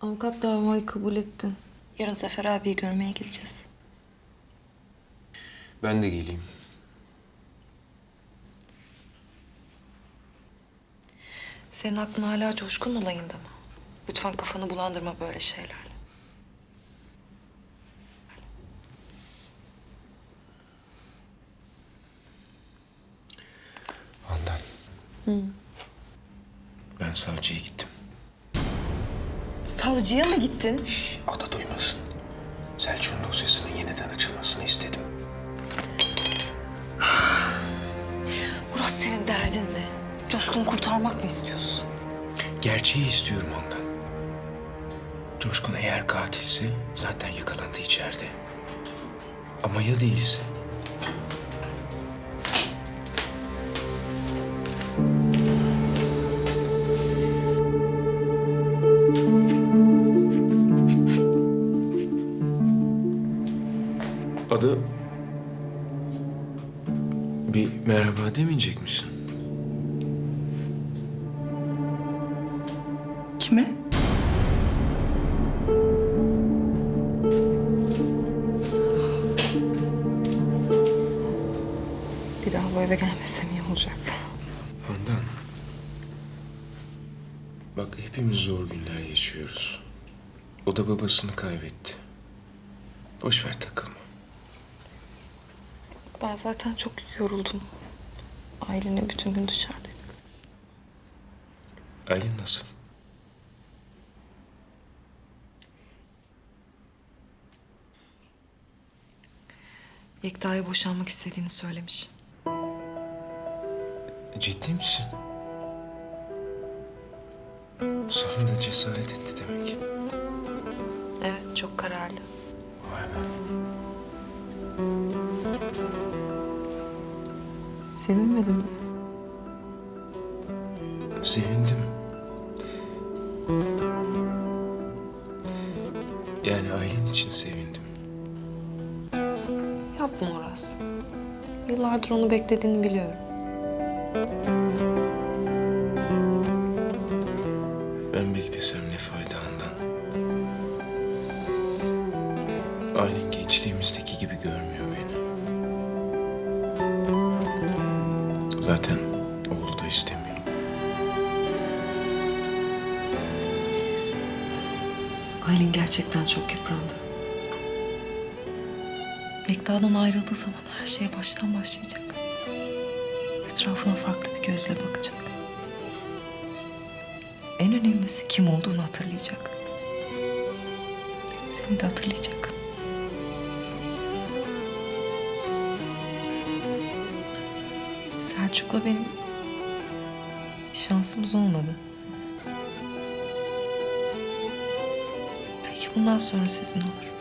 Avukat davayı kabul etti. Yarın Zafer abiyi görmeye gideceğiz. Ben de geleyim. Senin aklın hala coşkun olayında mı? Lütfen kafanı bulandırma böyle şeylerle. Handan. Ben savcıya gittim. Savcıya mı gittin? Şş, ada duymasın. Selçuk'un dosyasının yeniden açılmasını istedim. Murat senin derdin ne? Coşkun'u kurtarmak mı istiyorsun? Gerçeği istiyorum ondan. Coşkun eğer katilse zaten yakalandı içeride. Ama ya değilse? Adı... Bir merhaba demeyecek misin? Kime? Bir daha bu eve gelmesem iyi olacak. Handan. Bak hepimiz zor günler yaşıyoruz. O da babasını kaybetti. Boş ver takılma. Ben zaten çok yoruldum. Ailenin bütün gün dışarıdaydık. Aylin nasıl? Yekta'ya boşanmak istediğini söylemiş. Ciddi misin? Sonunda cesaret etti demek. Evet, çok kararlı. Sevinmedin mi? Sevindim. Yani Aylin için sevindim. Yapma Uras. Yıllardır onu beklediğini biliyorum. Ben beklesem ne fayda Handan? Aylin gençliğimizdeki gibi görmüyor Zaten oğlu da istemiyor. Aylin gerçekten çok yıprandı. Yekta'dan ayrıldığı zaman her şeye baştan başlayacak. Etrafına farklı bir gözle bakacak. En önemlisi kim olduğunu hatırlayacak. Seni de hatırlayacak. Selçuk'la benim şansımız olmadı. Belki bundan sonra sizin olur.